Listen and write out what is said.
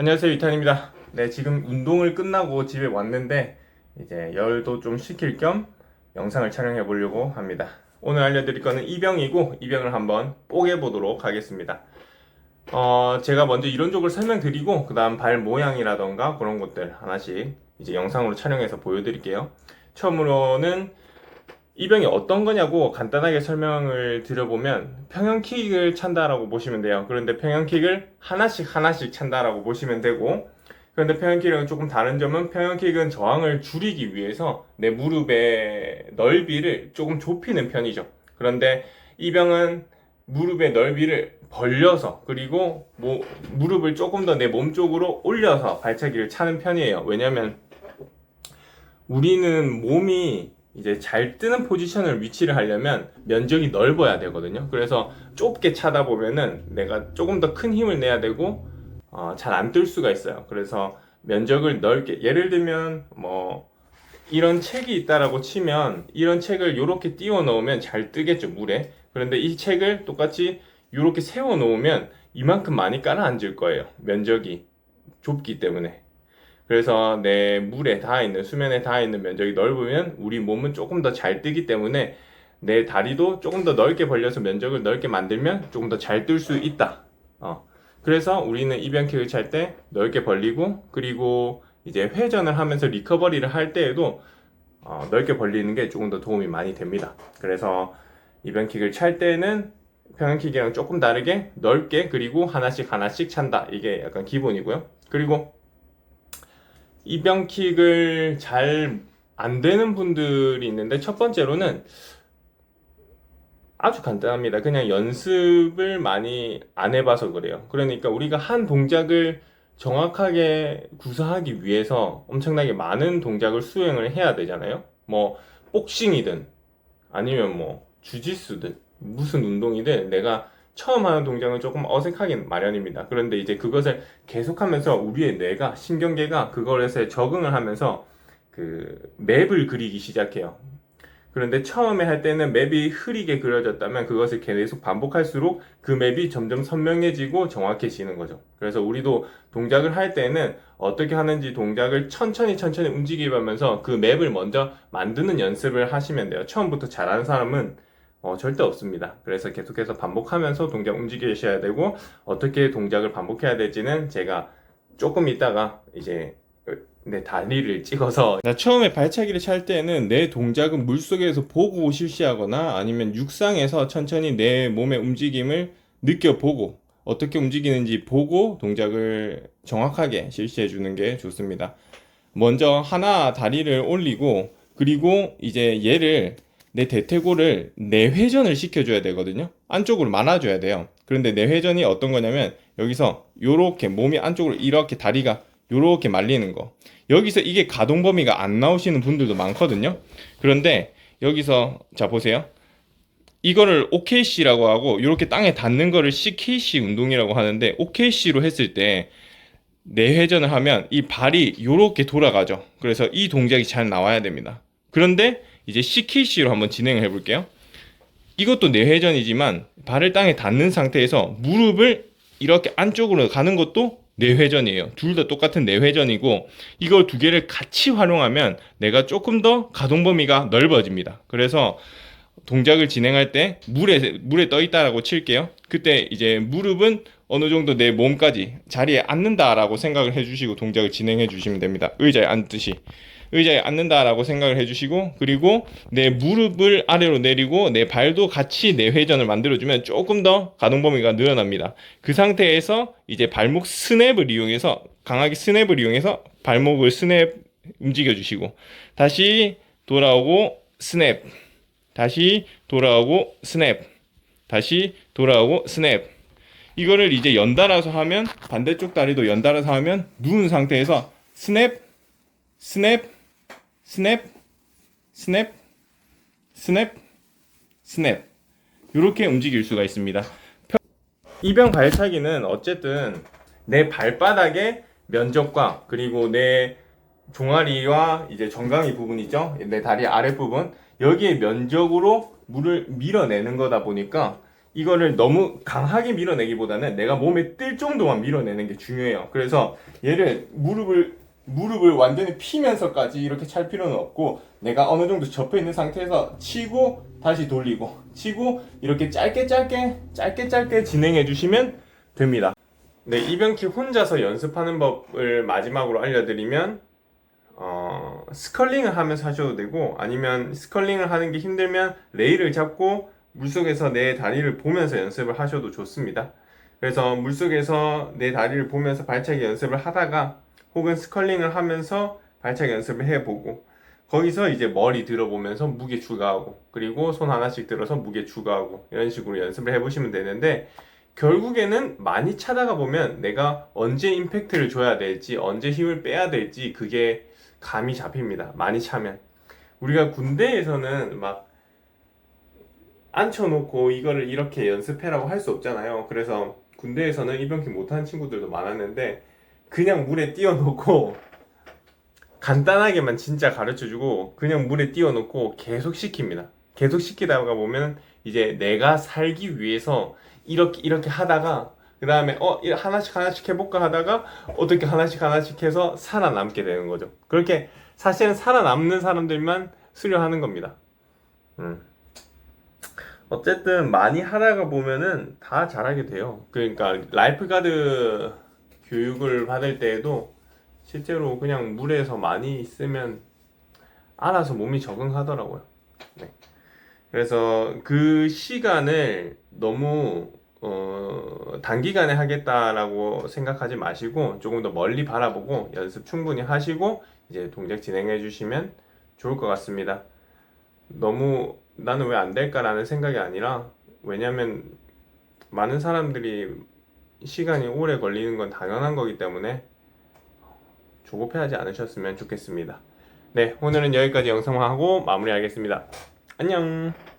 안녕하세요 유탄입니다. 네 지금 운동을 끝나고 집에 왔는데 이제 열도 좀 식힐 겸 영상을 촬영해 보려고 합니다. 오늘 알려드릴 거는 이병이고 이병을 한번 뽀개 보도록 하겠습니다. 어 제가 먼저 이론적으로 설명드리고 그 다음 발 모양이라던가 그런 것들 하나씩 이제 영상으로 촬영해서 보여드릴게요. 처음으로는 이 병이 어떤 거냐고 간단하게 설명을 드려보면 평형킥을 찬다라고 보시면 돼요. 그런데 평형킥을 하나씩 하나씩 찬다라고 보시면 되고 그런데 평형킥은 조금 다른 점은 평형킥은 저항을 줄이기 위해서 내 무릎의 넓이를 조금 좁히는 편이죠. 그런데 이 병은 무릎의 넓이를 벌려서 그리고 뭐 무릎을 조금 더 내 몸 쪽으로 올려서 발차기를 차는 편이에요. 왜냐면 우리는 몸이 이제 잘 뜨는 포지션을 위치를 하려면 면적이 넓어야 되거든요. 그래서 좁게 차다 보면은 내가 조금 더 큰 힘을 내야 되고 어, 잘 안 뜰 수가 있어요. 그래서 면적을 넓게 예를 들면 뭐 이런 책이 있다라고 치면 이런 책을 이렇게 띄워 놓으면 잘 뜨겠죠 물에. 그런데 이 책을 똑같이 이렇게 세워 놓으면 이만큼 많이 깔아 앉을 거예요. 면적이 좁기 때문에. 그래서 내 물에 닿아 있는 수면에 닿아 있는 면적이 넓으면 우리 몸은 조금 더 잘 뜨기 때문에 내 다리도 조금 더 넓게 벌려서 면적을 넓게 만들면 조금 더 잘 뜰 수 있다. 어. 그래서 우리는 이변킥을 찰 때 넓게 벌리고 그리고 이제 회전을 하면서 리커버리를 할 때에도 어, 넓게 벌리는 게 조금 더 도움이 많이 됩니다. 그래서 이변킥을 찰 때는 평행킥이랑 조금 다르게 넓게 그리고 하나씩 하나씩 찬다. 이게 약간 기본이고요. 그리고 이병킥을 잘 안 되는 분들이 있는데 첫 번째로는 아주 간단합니다. 그냥 연습을 많이 안 해봐서 그래요. 그러니까 우리가 한 동작을 정확하게 구사하기 위해서 엄청나게 많은 동작을 수행을 해야 되잖아요. 뭐 복싱이든 아니면 뭐 주짓수든 무슨 운동이든 내가 처음 하는 동작은 조금 어색하긴 마련입니다. 그런데 이제 그것을 계속하면서 우리의 뇌가 신경계가 그것에 적응을 하면서 그 맵을 그리기 시작해요. 그런데 처음에 할 때는 맵이 흐리게 그려졌다면 그것을 계속 반복할수록 그 맵이 점점 선명해지고 정확해지는 거죠. 그래서 우리도 동작을 할 때는 어떻게 하는지 동작을 천천히 천천히 움직이면서 그 맵을 먼저 만드는 연습을 하시면 돼요. 처음부터 잘하는 사람은 어, 절대 없습니다. 그래서 계속해서 반복하면서 동작 움직이셔야 되고 어떻게 동작을 반복해야 될지는 제가 조금 있다가 이제 내 다리를 찍어서 나 처음에 발차기를 찰 때는 내 동작은 물속에서 보고 실시하거나 아니면 육상에서 천천히 내 몸의 움직임을 느껴보고 어떻게 움직이는지 보고 동작을 정확하게 실시해 주는 게 좋습니다. 먼저 하나 다리를 올리고 그리고 이제 얘를 내 대퇴골을 내회전을 시켜줘야 되거든요. 안쪽으로 많아줘야 돼요. 그런데 내회전이 어떤 거냐면 여기서 요렇게 몸이 안쪽으로 이렇게 다리가 요렇게 말리는 거. 여기서 이게 가동 범위가 안 나오시는 분들도 많거든요. 그런데 여기서 자 보세요. 이거를 OKC라고 하고 이렇게 땅에 닿는 거를 CKC 운동이라고 하는데 OKC로 했을 때 내회전을 하면 이 발이 요렇게 돌아가죠. 그래서 이 동작이 잘 나와야 됩니다. 그런데 이제 CKC로 한번 진행을 해볼게요. 이것도 내회전이지만 발을 땅에 닿는 상태에서 무릎을 이렇게 안쪽으로 가는 것도 내회전이에요. 둘 다 똑같은 내회전이고 이걸 두 개를 같이 활용하면 내가 조금 더 가동 범위가 넓어집니다. 그래서 동작을 진행할 때 물에 물에 떠 있다라고 칠게요. 그때 이제 무릎은 어느 정도 내 몸까지 자리에 앉는다라고 생각을 해주시고 동작을 진행해 주시면 됩니다. 의자에 앉듯이 의자에 앉는다라고 생각을 해주시고 그리고 내 무릎을 아래로 내리고 내 발도 같이 내 회전을 만들어주면 조금 더 가동 범위가 늘어납니다. 그 상태에서 이제 발목 스냅을 이용해서 강하게 스냅을 이용해서 발목을 스냅 움직여 주시고 다시 돌아오고 스냅 다시 돌아오고 스냅 다시 돌아오고 스냅 이거를 이제 연달아서 하면 반대쪽 다리도 연달아서 하면 누운 상태에서 스냅 스냅 스냅 스냅 스냅 스냅 이렇게 움직일 수가 있습니다. 이병 발차기는 어쨌든 내 발바닥의 면적과 그리고 내 종아리와 이제 정강이 부분 있죠? 내 다리 아랫부분 여기에 면적으로 물을 밀어내는 거다 보니까 이거를 너무 강하게 밀어내기보다는 내가 몸에 뜰 정도만 밀어내는 게 중요해요. 그래서 얘를 무릎을 무릎을 완전히 피면서까지 이렇게 찰 필요는 없고 내가 어느 정도 접혀 있는 상태에서 치고 다시 돌리고 치고 이렇게 짧게 짧게 짧게 짧게 진행해 주시면 됩니다. 네, 이병키 혼자서 연습하는 법을 마지막으로 알려드리면 어, 스컬링을 하면서 하셔도 되고 아니면 스컬링을 하는 게 힘들면 레일을 잡고 물속에서 내 다리를 보면서 연습을 하셔도 좋습니다. 그래서 물속에서 내 다리를 보면서 발차기 연습을 하다가 혹은 스컬링을 하면서 발차기 연습을 해보고 거기서 이제 머리 들어보면서 무게 추가하고 그리고 손 하나씩 들어서 무게 추가하고 이런 식으로 연습을 해보시면 되는데 결국에는 많이 차다가 보면 내가 언제 임팩트를 줘야 될지 언제 힘을 빼야 될지 그게 감이 잡힙니다. 많이 차면 우리가 군대에서는 막 앉혀놓고 이거를 이렇게 연습해라고 할 수 없잖아요. 그래서 군대에서는 이병키 못하는 친구들도 많았는데 그냥 물에 띄워놓고 간단하게만 진짜 가르쳐주고 그냥 물에 띄워놓고 계속 시킵니다. 계속 시키다가 보면 이제 내가 살기 위해서 이렇게 이렇게 하다가 그 다음에 어 이- 하나씩 하나씩 해볼까 하다가 어떻게 하나씩 하나씩 해서 살아남게 되는 거죠. 그렇게 사실은 살아남는 사람들만 수료하는 겁니다. 음. 어쨌든 많이 하다가 보면은 다 잘하게 돼요. 그러니까 라이프가드 교육을 받을 때에도 실제로 그냥 물에서 많이 있으면 알아서 몸이 적응하더라고요. 네. 그래서 그 시간을 너무 어, 단기간에 하겠다라고 생각하지 마시고 조금 더 멀리 바라보고 연습 충분히 하시고 이제 동작 진행해 주시면 좋을 것 같습니다. 너무 나는 왜 안 될까라는 생각이 아니라 왜냐면 많은 사람들이 시간이 오래 걸리는 건 당연한 거기 때문에 조급해하지 않으셨으면 좋겠습니다. 네, 오늘은 여기까지 영상하고 마무리하겠습니다. 안녕!